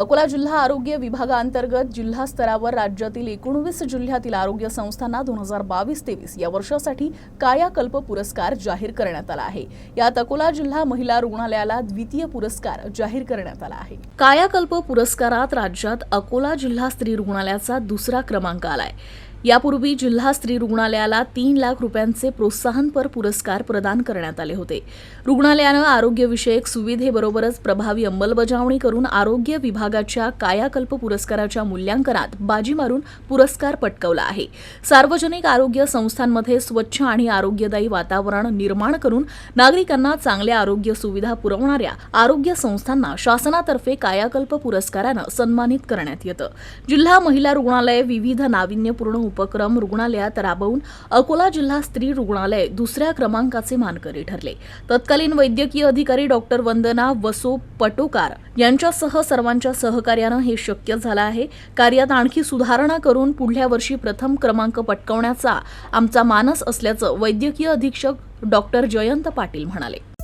अकोला जिल्हा आरोग्य विभागाअंतर्गत जिल्हा स्तरावर राज्यातील एकोणवीस जिल्ह्यातील आरोग्य संस्थांना दोन हजार बावीस तेवीस या वर्षासाठी कायाकल्प पुरस्कार जाहीर करण्यात आला आहे. यात अकोला जिल्हा महिला रुग्णालयाला द्वितीय पुरस्कार जाहीर करण्यात आला आहे. कायाकल्प पुरस्कारात राज्यात अकोला जिल्हा स्त्री रुग्णालयाचा दुसरा क्रमांक आलाय. यापूर्वी जिल्हा स्त्री रुग्णालयाला तीन लाख रुपयांचे प्रोत्साहनपर पुरस्कार प्रदान करण्यात आले होते. रुग्णालयानं आरोग्यविषयक सुविधेबरोबरच प्रभावी अंमलबजावणी करून आरोग्य विभागाच्या कायाकल्प पुरस्काराच्या मूल्यांकनात बाजी मारून पुरस्कार पटकवला आहे. सार्वजनिक आरोग्य संस्थांमध्ये स्वच्छ आणि आरोग्यदायी वातावरण निर्माण करून नागरिकांना चांगल्या आरोग्य सुविधा पुरवणाऱ्या आरोग्य संस्थांना शासनातर्फे कायाकल्प पुरस्कारानं सन्मानित करण्यात येतं. जिल्हा महिला रुग्णालय विविध नाविन्यपूर्ण उपक्रम रुग्णालयात राबवून अकोला जिल्हा स्त्री रुग्णालय दुसऱ्या क्रमांकाचे मानकरी ठरले. तत्कालीन वैद्यकीय अधिकारी डॉक्टर वंदना वसो पटोकार यांच्यासह सर्वांच्या सहकार्यानं हे शक्य झालं आहे. कार्यात आणखी सुधारणा करून पुढल्या वर्षी प्रथम क्रमांक पटकावण्याचा आमचा मानस असल्याचं वैद्यकीय अधीक्षक डॉक्टर जयंत पाटील म्हणाले.